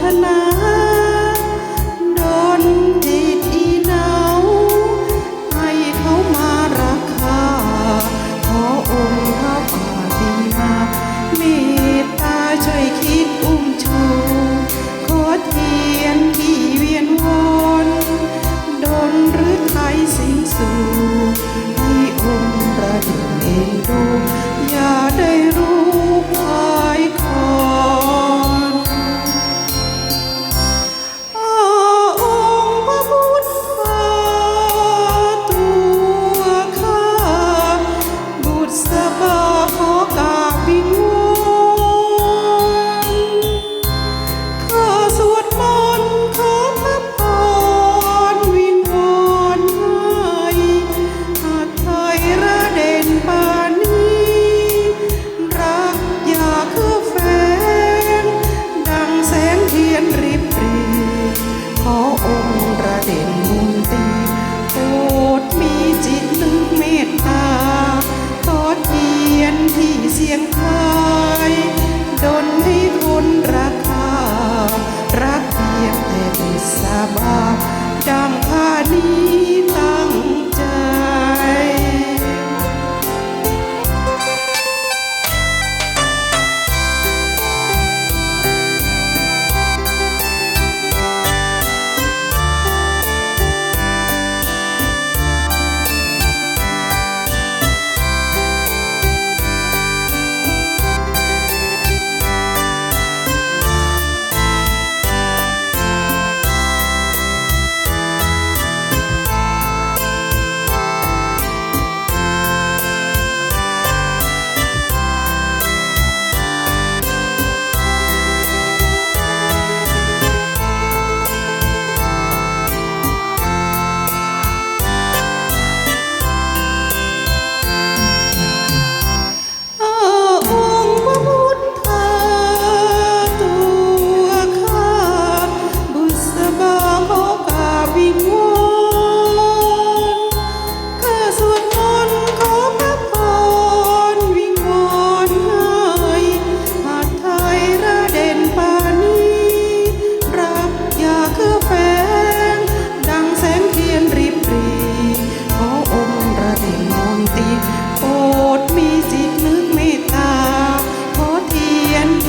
ถนา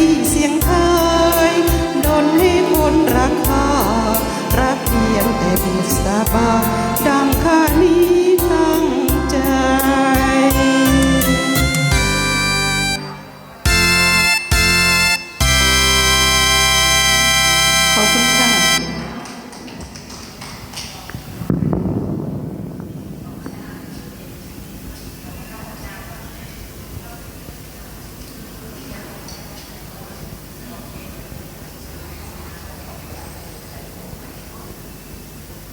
ซี่เสียงไทยดนให้คนรักข้ารักเพียงแต่บุษบา